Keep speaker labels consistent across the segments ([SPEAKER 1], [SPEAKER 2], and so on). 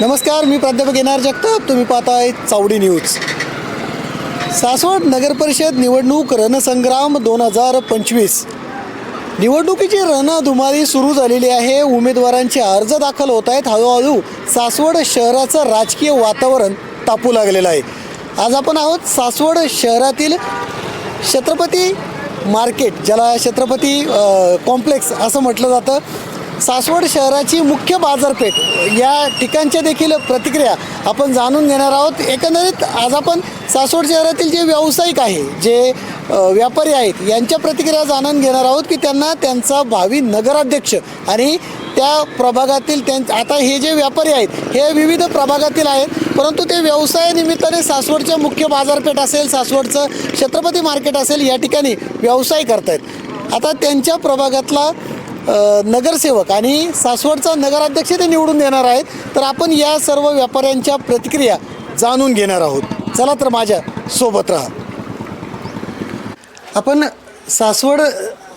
[SPEAKER 1] नमस्कार मी प्राध्यापक N R Jagtap. तुम्ही पाहताय चावडी न्यूज. सासवड नगरपरिषद निवडणूक रणसंग्राम दोन हजार पंचवीस. निवडणुकीची रणधुमारी सुरू झालेली आहे. उमेदवारांचे अर्ज दाखल होत आहेत. हळूहळू सासवड शहराचं राजकीय वातावरण तापू लागलेलं आहे. आज आपण आहोत सासवड शहरातील छत्रपती मार्केट ज्याला छत्रपती कॉम्प्लेक्स असं म्हटलं जातं. सासवड शहराची मुख्य बाजारपेठ. या ठिकाणच्या देखील प्रतिक्रिया आपण जाणून घेणार आहोत. एकंदरीत आज आपण सासवड शहरातील जे व्यावसायिक आहे जे व्यापारी आहेत यांच्या प्रतिक्रिया जाणून घेणार आहोत की त्यांना त्यांचा भावी नगराध्यक्ष आणि त्या प्रभागातील त्यां आता हे जे व्यापारी आहेत हे विविध प्रभागातील आहेत. परंतु ते व्यवसायानिमित्ताने सासवडच्या मुख्य बाजारपेठ असेल सासवडचं छत्रपती मार्केट असेल या ठिकाणी व्यवसाय करत आहेत आता त्यांच्या प्रभागातला नगरसेवक आणि सासवडचा नगराध्यक्ष ते निवडून देणार आहेत. तर आपण या सर्व व्यापाऱ्यांच्या प्रतिक्रिया जाणून घेणार आहोत. चला तर माझ्या सोबत राहा. आपण सासवड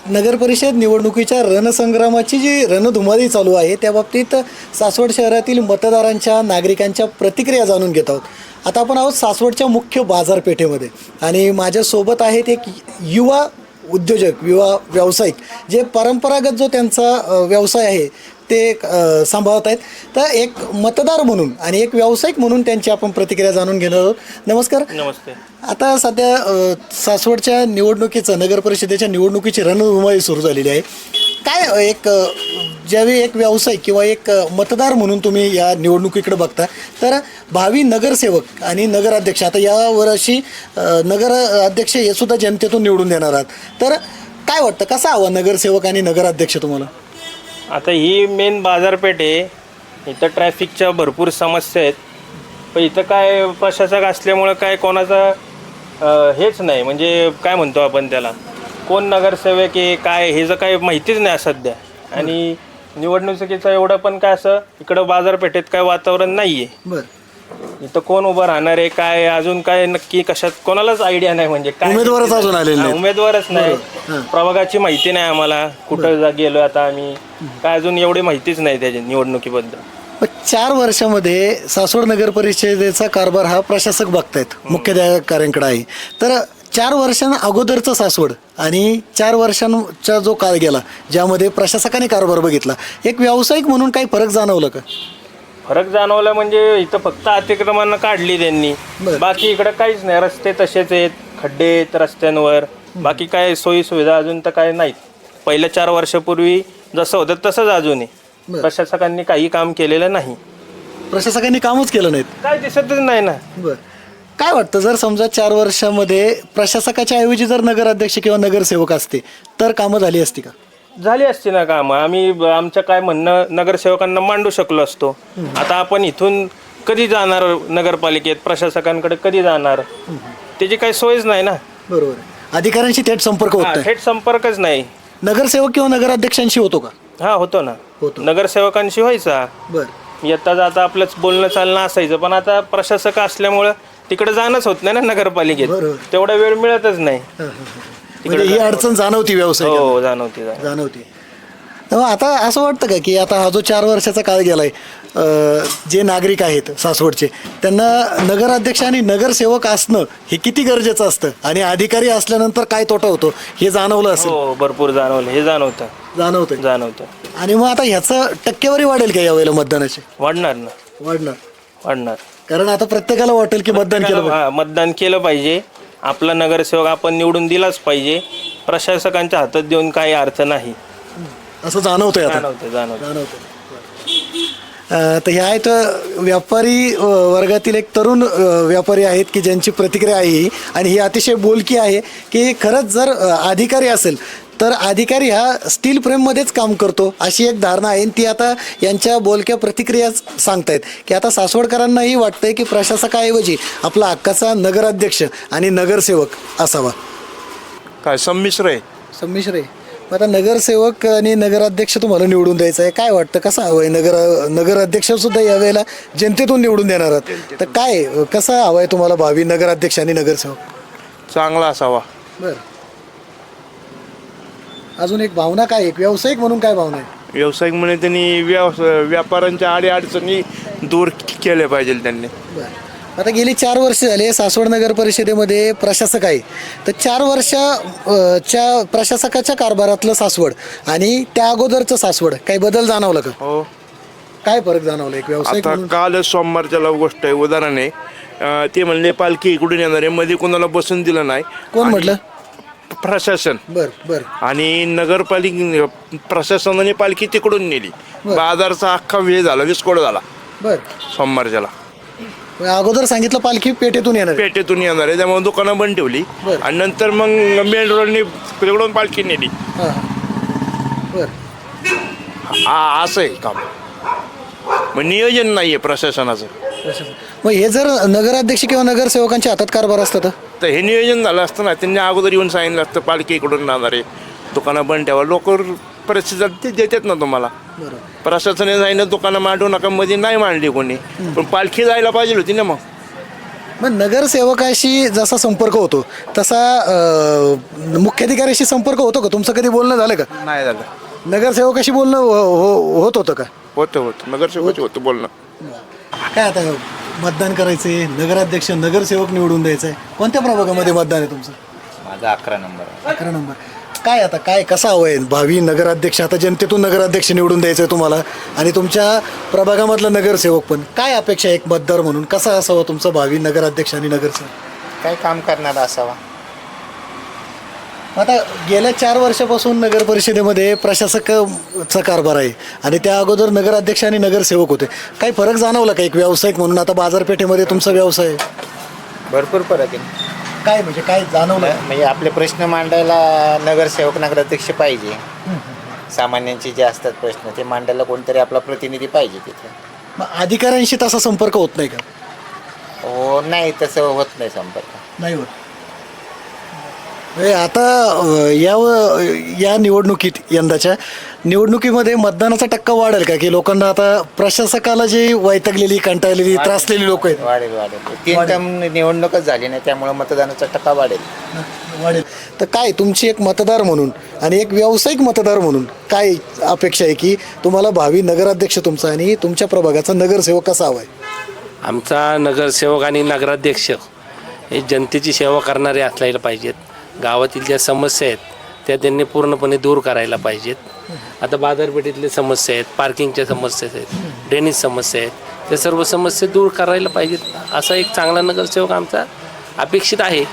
[SPEAKER 1] नगर परिषद निवडणुकीच्या रणसंग्रामाची जी रणधुमारी चालू आहे त्या बाबतीत सासवड शहरातील मतदारांच्या नागरिकांच्या प्रतिक्रिया जाणून घेत आहोत. आता आपण आहोत सासवडच्या मुख्य बाजारपेठेमध्ये. आणि माझ्यासोबत आहेत एक युवा उद्योजक युवा व्यावसायिक जे परंपरागत जो त्यांचा व्यवसाय आहे ते सांभाळत आहेत. तर एक मतदार म्हणून आणि एक व्यावसायिक म्हणून त्यांची आपण प्रतिक्रिया जाणून घेणार आहोत. नमस्कार.
[SPEAKER 2] नमस्ते.
[SPEAKER 1] आता सध्या सासवडच्या निवडणुकीचं नगर परिषदेच्या निवडणुकीची रणधुमाळी सुरू झालेली आहे. काय एक ज्यावेळी एक व्यावसायिक किंवा एक मतदार म्हणून तुम्ही या निवडणुकीकडे बघता तर भावी नगरसेवक आणि नगराध्यक्ष आता या वर्षी नगर अध्यक्ष हे सुद्धा जनतेतून निवडून देणार आहात. तर काय वाटतं कसा हवं नगरसेवक आणि नगराध्यक्ष तुम्हाला?
[SPEAKER 2] आता ही मेन बाजारपेठ आहे. इथं ट्रॅफिकच्या भरपूर समस्या आहेत. पण इथं काय प्रशासक असल्यामुळं काय कोणाचं हेच नाही. म्हणजे काय म्हणतो आपण त्याला? कोण नगरसेवक आहे काय हे जर काही माहितीच नाही सध्या. आणि निवडणुकीचं एवढं पण काय असं इकडं बाजारपेठेत काय वातावरण नाही आहे
[SPEAKER 1] बरं.
[SPEAKER 2] इथं कोण उभं राहणार आहे काय अजून काय नक्की कशात कोणालाच आयडिया नाही म्हणजे काय.
[SPEAKER 1] उमेदवारच अजून आलेले
[SPEAKER 2] हा,
[SPEAKER 1] नाहीत.
[SPEAKER 2] उमेदवारच नाही. प्रभागाची माहिती नाही आम्हाला कुठं जा गेलो आता आम्ही. काय अजून एवढी माहितीच नाही त्याच्या निवडणुकीबद्दल.
[SPEAKER 1] मग चार वर्षामध्ये सासवड नगर परिषदेचा कारभार हा प्रशासक बघतायत मुख्याधिकाऱ्यांकडे आहे. तर चार वर्षां अगोदरचं सासवड आणि चार वर्षांचा जो काळ गेला ज्यामध्ये प्रशासकाने कारभार बघितला एक व्यावसायिक म्हणून काही फरक जाणवलं का?
[SPEAKER 2] फरक जाणवला म्हणजे इथं फक्त अतिक्रमण काढली त्यांनी.
[SPEAKER 1] बरं.
[SPEAKER 2] बाकी इकडं काहीच नाही रस्ते तसेच आहेत खड्डे आहेत रस्त्यांवर. बाकी काय सोयी सुविधा अजून तर काय नाहीत. पहिल्या चार वर्षापूर्वी जसं होतं तसंच अजून आहे.
[SPEAKER 1] बरं.
[SPEAKER 2] प्रशासकांनी काही काम केलेलं नाही.
[SPEAKER 1] प्रशासकांनी कामच केलं नाहीत.
[SPEAKER 2] काय दिसतच नाही ना.
[SPEAKER 1] बर. काय वाटतं जर समजा चार वर्षामध्ये प्रशासकाच्या ऐवजी जर नगराध्यक्ष किंवा नगरसेवक असते तर कामं झाली असती का?
[SPEAKER 2] झाली असती ना कामं. आम्ही ब- आमचं काय म्हणणं नगरसेवकांना मांडू शकलो असतो. आता आपण इथून कधी जाणार नगरपालिकेत? प्रशासकांकडे कधी जाणार? त्याची काही सोयच नाही ना.
[SPEAKER 1] बरोबर. अधिकाऱ्यांशी थेट संपर्क होत नाही.
[SPEAKER 2] थेट संपर्कच नाही.
[SPEAKER 1] नगरसेवक किंवा नगराध्यक्षांशी होतो का?
[SPEAKER 2] हा होतो ना.
[SPEAKER 1] होतो.
[SPEAKER 2] नगरसेवकांशी व्हायचा.
[SPEAKER 1] बर.
[SPEAKER 2] येता जाता आपलंच बोलणं चालणं असायचं. पण आता प्रशासक असल्यामुळं तिकडे जाणंच होत नाही ना नगरपालिकेत.
[SPEAKER 1] बरोबर.
[SPEAKER 2] तेवढा वेळ मिळतच नाही.
[SPEAKER 1] म्हणजे ही अडचण जाणवती व्यवसाय
[SPEAKER 2] हो जाणवते जाणवते.
[SPEAKER 1] जाणवती. तेव्हा आता असं वाटतं का की आता हा जो चार वर्षाचा काळ गेलाय अं, जे नागरिक आहेत सासवडचे त्यांना नगराध्यक्ष आणि नगरसेवक असणं हे किती गरजेचं असतं? आणि अधिकारी असल्यानंतर काय तोटा होतो? हे जाणवलं असेल.
[SPEAKER 2] हो भरपूर जाणवलं. हे जाणवतं.
[SPEAKER 1] जाणवतं
[SPEAKER 2] जाणवतं.
[SPEAKER 1] आणि मग आता ह्याचं टक्केवारी वाढेल का यावेळेला मतदानाची?
[SPEAKER 2] वाढणार ना.
[SPEAKER 1] वाढणार.
[SPEAKER 2] वाढणार.
[SPEAKER 1] कारण आता प्रत्येकाला वाटेल की मतदान केलं पाहिजे.
[SPEAKER 2] हा मतदान केलं पाहिजे. आपला नगरसेवक आपण निवडून दिलाच पाहिजे. प्रशासकांच्या हातात देऊन काही अर्थ नाही.
[SPEAKER 1] असं जाणवतंय आता.
[SPEAKER 2] जाणवतं जाणवतं
[SPEAKER 1] जाणवतं अं, तर ह्या आहेत अं, व्यापारी अं, वर्गातील एक तरुण अं, व्यापारी आहेत की ज्यांची प्रतिक्रिया आहे ही. आणि ही अतिशय बोलकी आहे की खरंच जर अं, अधिकारी असेल तर अधिकारी हा स्टील फ्रेममध्येच काम करतो. अशी एक धारणा आहे. आणि ती आता यांच्या बोलक्या प्रतिक्रिया सांगतायत. की आता सासवडकरांनाही वाटतंय की प्रशासकाऐवजी आपला हक्काचा नगराध्यक्ष आणि नगरसेवक असावा.
[SPEAKER 3] काय संमिश्र आहे?
[SPEAKER 1] संमिश्र आहे. मग आता नगरसेवक आणि नगराध्यक्ष तुम्हाला निवडून द्यायचं आहे. काय वाटतं? कसं हवं आहे नगर नगराध्यक्ष सुद्धा यावेळेला जनतेतून निवडून देणार आहात. तर काय कसा हवा आहे तुम्हाला भावी नगराध्यक्ष आणि नगरसेवक?
[SPEAKER 3] चांगला असावा.
[SPEAKER 1] बरं. अजून एक भावना काय एक व्यावसायिक म्हणून काय भावना आहे?
[SPEAKER 3] व्यावसायिक म्हणे त्यांनी व्यवस व्यापाऱ्यांच्या अडीअडचणी दूर केल्या पाहिजे त्यांनी.
[SPEAKER 1] बरं. आता गेली चार वर्ष झाले सासवड नगर परिषदेमध्ये प्रशासक आहे. तर चार वर्ष अ, च्या प्रशासकाच्या कारभारातलं सासवड आणि त्या अगोदरचं सासवड काही बदल जाणवलं का?
[SPEAKER 3] हो.
[SPEAKER 1] काय फरक जाणवला एक व्यावसायिक
[SPEAKER 3] आता
[SPEAKER 1] म्हणून?
[SPEAKER 3] कालच सोमवारच्या ला गोष्ट आहे उदाहरण आहे. अं, ते म्हणले पालखी इकडून येणार आहे? मध्ये कोणाला बसून दिलं नाही.
[SPEAKER 1] कोण म्हटलं?
[SPEAKER 3] प्रशासन.
[SPEAKER 1] बर बर.
[SPEAKER 3] आणि नगरपालिका प्रशासनाने पालखी तिकडून नेली. बाजारचा अख्खा वेळ झाला विस्कोड झाला.
[SPEAKER 1] बर.
[SPEAKER 3] सोमवारच्याला.
[SPEAKER 1] अगोदर सांगितलं पालखी पेठेतून येणार आहे.
[SPEAKER 3] पेठेतून येणार आहे त्यामुळे दुकानं बंद ठेवली.
[SPEAKER 1] बरं.
[SPEAKER 3] आणि नंतर मग मेन रोडने तिकडून पालखी नेली.
[SPEAKER 1] हा, हा. बर.
[SPEAKER 3] आ- असं आहे काम. मग नियोजन नाही आहे प्रशासनाचं.
[SPEAKER 1] मग हे जर नगराध्यक्ष किंवा नगरसेवकांच्या हातात कारभार असतं तर?
[SPEAKER 3] तर हे नियोजन झालं असतं ना त्यांनी अगोदर येऊन सांगितलं असतं पालखी इकडून जाणार दुकानं बंद ठेवा. लोक परिस्थिती ते देतात ना तुम्हाला. प्रशासनाने सांगितलं दुकानं मांडू नका मध्ये नाही मांडली कोणी. पण पालखी जायला पाहिजे होती ना मग.
[SPEAKER 1] मग नगरसेवकाशी जसा संपर्क होतो तसा अं, मुख्याधिकाऱ्याशी संपर्क होतो का? तुमचं कधी बोलणं झालं का?
[SPEAKER 3] नाही झालं.
[SPEAKER 1] नगरसेवकाशी बोलणं हो- हो- होत होतं का?
[SPEAKER 3] होतं होतं. नगरसेवक होतं बोलणं.
[SPEAKER 1] काय आता? मतदान करायचंय नगराध्यक्ष नगरसेवक निवडून द्यायचंय. कोणत्या प्रभागामध्ये मतदान आहे तुमचं?
[SPEAKER 4] माझा अकरा नंबर आहे.
[SPEAKER 1] अकरा नंबर. काय आता काय कसा हवं आहे? भावी नगराध्यक्ष आता जनतेतून नगराध्यक्ष निवडून द्यायचं आहे तुम्हाला. आणि तुमच्या प्रभागामधला नगरसेवक पण. काय अपेक्षा आहे एक मतदार म्हणून? कसा असावा तुमचा भावी नगराध्यक्ष आणि नगरसेवक?
[SPEAKER 4] काय काम करणारा असावा?
[SPEAKER 1] आता गेल्या चार वर्षापासून नगर परिषदेमध्ये प्रशासकाचा कारभार आहे आणि त्या अगोदर नगराध्यक्ष आणि नगरसेवक होते. काही फरक जाणवला का एक व्यावसायिक म्हणून? आता बाजारपेठेमध्ये तुमचा व्यवसाय आहे.
[SPEAKER 4] भरपूर फरक आहे.
[SPEAKER 1] काय म्हणजे काय जाणवलं?
[SPEAKER 4] म्हणजे आपले प्रश्न मांडायला नगरसेवक नगराध्यक्ष पाहिजे. सामान्यांचे जे असतात प्रश्न ते मांडायला कोणतरी आपला प्रतिनिधी पाहिजे तिथे.
[SPEAKER 1] मग अधिकाऱ्यांशी तसा संपर्क होत नाही का?
[SPEAKER 4] हो नाही तसं होत नाही संपर्क.
[SPEAKER 1] नाही होत. म्हणजे आता या या निवडणुकीत यंदाच्या निवडणुकीमध्ये मतदानाचा टक्का वाढेल का? की लोकांना आता प्रशासकाला जी वैतागलेली कंटाळलेली त्रासलेली लोक आहेत.
[SPEAKER 4] वाढेल वाढेल. तीन टर्म निवडणूकच झाली नाही त्यामुळे मतदानाचा टक्का वाढेल.
[SPEAKER 1] वाढेल. तर काय तुमची एक मतदार म्हणून आणि एक व्यावसायिक मतदार म्हणून काय अपेक्षा आहे की तुम्हाला भावी नगराध्यक्ष तुमचा आणि तुमच्या प्रभागाचा नगरसेवक कसा हवा आहे?
[SPEAKER 5] आमचा नगरसेवक आणि नगराध्यक्ष हे जनतेची सेवा करणारे असायला पाहिजेत. गावातील ज्या समस्या आहेत त्या त्यांनी पूर्णपणे दूर करायला पाहिजेत. आता बाजारपेठेतल्या समस्या आहेत पार्किंगच्या समस्या आहेत ड्रेनेज समस्या आहेत त्या सर्व समस्या दूर करायला पाहिजेत. असा एक चांगला नगरसेवक आमचा अपेक्षित आहे.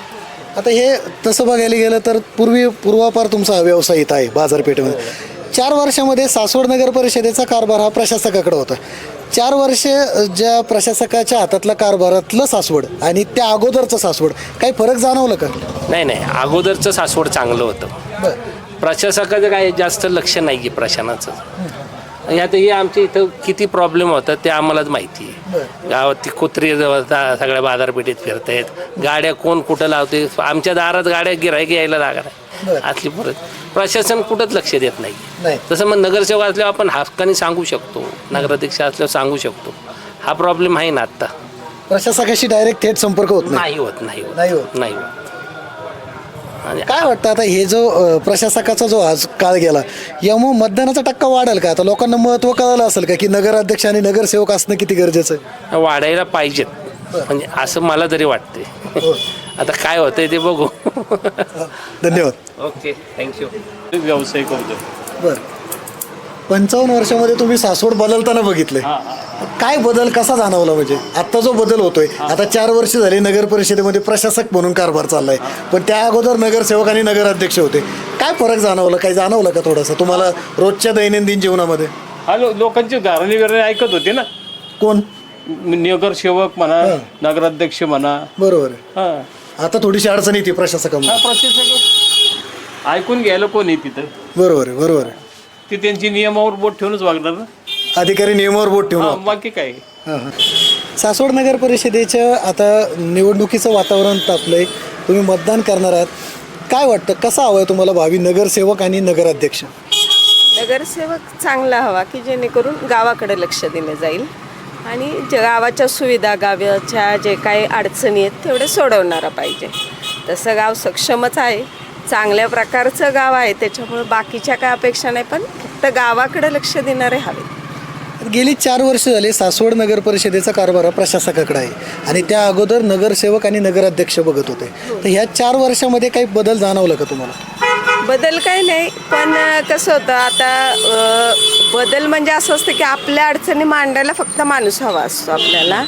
[SPEAKER 1] आता हे तसं बघायला गेलं तर पूर्वी पूर्वापार तुमचा व्यवसाय इथं आहे बाजारपेठेमध्ये. चार वर्षामध्ये सासवड नगर परिषदेचा कारभार हा प्रशासकाकडे होता. चार वर्ष ज्या प्रशासकाच्या हातातला कारभारातलं सासवड आणि त्या अगोदरचं सासवड काही फरक जाणवलं का?
[SPEAKER 5] नाही नाही. अगोदरचं सासवड चांगलं होतं. प्रशासकाचं काय जास्त लक्ष नाही आहे प्रशासनाचं. यात हे आमच्या इथं किती प्रॉब्लेम होतात ते आम्हालाच माहिती आहे. गावात ती कुत्री सगळ्या बाजारपेठेत फिरतायत. गाड्या कोण कुठं लावते आमच्या दारात गाड्या गिरायक यायला. नाही. असली परत प्रशासन कुठंच लक्ष देत नाही.
[SPEAKER 1] नाही.
[SPEAKER 5] तसं मग नगरसेवक असल्यावर आपण हक्काने सांगू शकतो नगराध्यक्ष असल्यावर सांगू शकतो. हा प्रॉब्लेम आहे ना आत्ता.
[SPEAKER 1] प्रशासकाशी डायरेक्ट थेट संपर्क होत नाही.
[SPEAKER 5] नाही होत नाही
[SPEAKER 1] नाही
[SPEAKER 5] होत.
[SPEAKER 1] होत.
[SPEAKER 5] नाही होत.
[SPEAKER 1] काय वाटतं आता हे जो प्रशासकाचा जो आज काळ गेला यामुळे मतदानाचा टक्का वाढेल का? आता लोकांना महत्त्व कळालं असेल का की नगराध्यक्ष आणि नगरसेवक असणं किती गरजेचं आहे?
[SPEAKER 5] वाढायला पाहिजेत. म्हणजे असं मला तरी वाटते आता काय होतंय ते बघू.
[SPEAKER 1] धन्यवाद.
[SPEAKER 5] ओके थँक्यू
[SPEAKER 6] व्यावसायिक होतो.
[SPEAKER 1] बरं. पंचावन्न वर्षामध्ये तुम्ही सासवड बदलताना बघितलंय. काय बदल कसा जाणवला म्हणजे? आता जो बदल होतोय आता चार वर्ष झाली नगर परिषदेमध्ये प्रशासक म्हणून कारभार चाललाय. पण त्या अगोदर नगरसेवक आणि नगराध्यक्ष होते. काय फरक जाणवला काय जाणवलं का थोडासा? तुम्हाला रोजच्या दैनंदिन जीवनामध्ये?
[SPEAKER 6] हा लो लोकांची गारणी बिरणी ऐकत होते ना?
[SPEAKER 1] कोण?
[SPEAKER 6] नगरसेवक म्हणा. नगराध्यक्ष म्हणा.
[SPEAKER 1] बरोबर आहे.
[SPEAKER 6] हा.
[SPEAKER 1] आता थोडीशी अडचण येते प्रशासकामध्ये
[SPEAKER 6] हा प्रशासक ऐकून घ्यायला कोण आहे तिथं?
[SPEAKER 1] बरोबर आहे बरोबर आहे.
[SPEAKER 6] ते त्यांची नियमावर बोट ठेवूनच वागणार ना?
[SPEAKER 1] अधिकारी नियमावर बोट ठेवून
[SPEAKER 6] हा. बाकी काय?
[SPEAKER 1] हां, हां. सासवड नगर परिषदेच्या आता निवडणुकीचं वातावरण तापलंय. तुम्ही मतदान करणार आहात. काय वाटतं कसा हवं आहे तुम्हाला भावी नगरसेवक आणि नगराध्यक्ष?
[SPEAKER 7] नगरसेवक चांगला हवा की जेणेकरून गावाकडे लक्ष दिलं जाईल. आणि जे गावाच्या सुविधा गावाच्या जे काही अडचणी आहेत तेवढे सोडवणारा पाहिजे. तसं गाव सक्षमच आहे. चांगल्या प्रकारचं गाव आहे त्याच्यामुळे बाकीच्या काय अपेक्षा नाही पण फक्त गावाकडे लक्ष देणारे हवे
[SPEAKER 1] गेली चार वर्ष झाले सासवड नगर परिषदेचा कारभार प्रशासकाकडे आहे आणि त्या अगोदर नगरसेवक आणि नगराध्यक्ष बघत होते. तर ह्या चार वर्षामध्ये काही बदल जाणवला का तुम्हाला?
[SPEAKER 7] बदल काही नाही पण कसं होतं आता बदल म्हणजे असं असतं की आपल्या अडचणी मांडायला फक्त माणूस हवा असतो आपल्याला.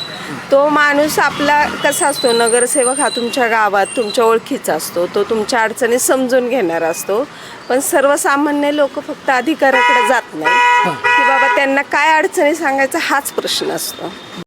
[SPEAKER 7] तो माणूस आपला कसा असतो नगरसेवक हा तुमच्या गावात तुमच्या ओळखीचा असतो तो तुमच्या अडचणी समजून घेणारा असतो. पण सर्वसामान्य लोक फक्त अधिकाऱ्याकडे जात नाही. की बाबा त्यांना काय अडचणी सांगायचा हाच प्रश्न असतो.